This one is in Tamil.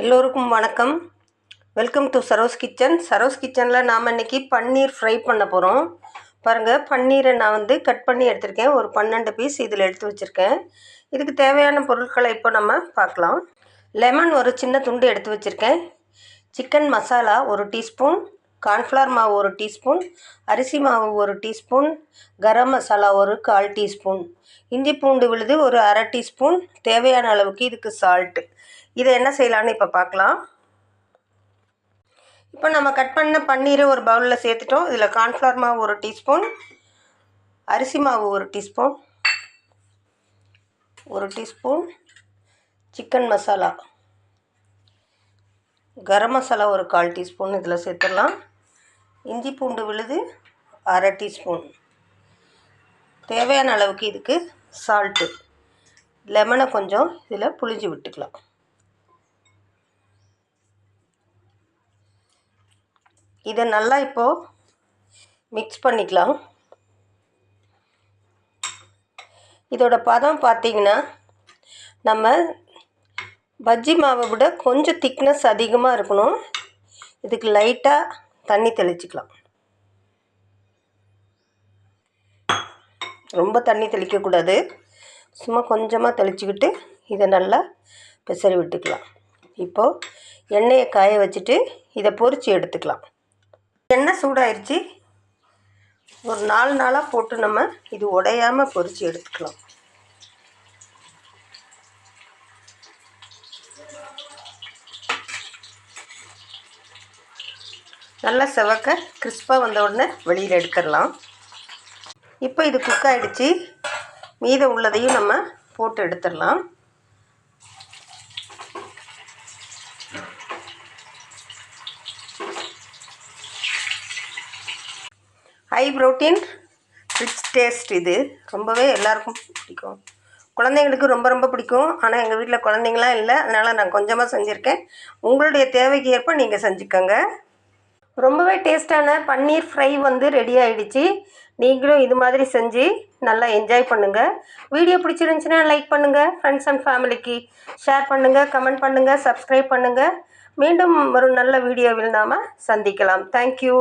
எல்லோருக்கும் வணக்கம். Welcome to Saro's kitchen Saro's கிச்சனில் நாம் இன்றைக்கி பன்னீர் ஃப்ரை பண்ண போகிறோம் பாருங்கள் பன்னீரை நான் வந்து கட் பண்ணி எடுத்திருக்கேன். ஒரு பன்னெண்டு பீஸ் இதில் எடுத்து வச்சுருக்கேன். இதுக்கு தேவையான பொருட்களை இப்போ நம்ம பார்க்கலாம். லெமன் ஒரு சின்ன துண்டு எடுத்து வச்சுருக்கேன். சிக்கன் மசாலா ஒரு டீஸ்பூன் கார்ன்ஃப்ளவர் மாவு ஒரு டீஸ்பூன் அரிசி மாவு ஒரு டீஸ்பூன் கரம் மசாலா ஒரு கால் டீஸ்பூன் இஞ்சி பூண்டு விழுது ஒரு அரை டீஸ்பூன் தேவையான அளவுக்கு இதுக்கு சால்ட்டு இதை என்ன செய்யலான்னு இப்போ பார்க்கலாம் இப்போ நம்ம கட் பண்ண பன்னீரை ஒரு பவுலில் சேர்த்துட்டோம். இதில் கார்ன்ஃப்ளவர் மாவு ஒரு டீஸ்பூன் அரிசி மாவு ஒரு டீஸ்பூன் ஒரு டீஸ்பூன் சிக்கன் மசாலா கரம் மசாலா ஒரு கால் டீஸ்பூன் இதில் சேர்த்துடலாம். இஞ்சி பூண்டு விழுது அரை டீஸ்பூன் தேவையான அளவுக்கு இதுக்கு சால்ட்டு லெமனை கொஞ்சம் இதில் புளிஞ்சு விட்டுக்கலாம். இதை நல்லா இப்போது மிக்ஸ் பண்ணிக்கலாம். இதோட பதம் பார்த்திங்கன்னா நம்ம பஜ்ஜி மாவை விட கொஞ்சம் திக்னஸ் அதிகமாக இருக்கணும். இதுக்கு லைட்டாக தண்ணி தெளிச்சிக்கலாம். ரொம்ப தண்ணி தெளிக்கக்கூடாது. சும்மா கொஞ்சமாக தெளிச்சுக்கிட்டு இதை நல்லா பிசறி விட்டுக்கலாம். இப்போது எண்ணெயை காய வச்சுட்டு இதை பொறிச்சு எடுத்துக்கலாம். எண்ணெய் சூடாயிருச்சு. ஒரு நாலு நாளாக போட்டு நம்ம இது உடையாமல் பொறிச்சு எடுத்துக்கலாம். நல்லா செவக்க கிறிஸ்பாக வந்த உடனே வெளியில் எடுத்துடலாம். இப்போ இது குக் ஆகிடுச்சு மீதம் உள்ளதையும் நம்ம போட்டு எடுத்துடலாம். ஹை ப்ரோட்டீன் ரிச் டேஸ்ட் இது. ரொம்பவே எல்லாருக்கும் பிடிக்கும். குழந்தைங்களுக்கு ரொம்ப ரொம்ப பிடிக்கும். ஆனால் எங்கள் வீட்டில் குழந்தைங்களாம் இல்லை. அதனால் நான் கொஞ்சமாக செஞ்சுருக்கேன். உங்களுடைய தேவைக்கு ஏற்ப நீங்கள் செஞ்சுக்கோங்க. ரொம்பவே டேஸ்ட்டான பன்னீர் ஃப்ரை வந்து ரெடி ஆகிடுச்சு நீங்களும் இது மாதிரி செஞ்சு நல்லா என்ஜாய் பண்ணுங்கள் வீடியோ பிடிச்சிருந்துச்சின்னா லைக் பண்ணுங்கள் ஃப்ரெண்ட்ஸ் அண்ட் ஃபேமிலிக்கு ஷேர் பண்ணுங்கள் கமெண்ட் பண்ணுங்கள் சப்ஸ்கிரைப் பண்ணுங்கள் மீண்டும் ஒரு நல்ல வீடியோவில் நாம் சந்திக்கலாம். தேங்க்யூ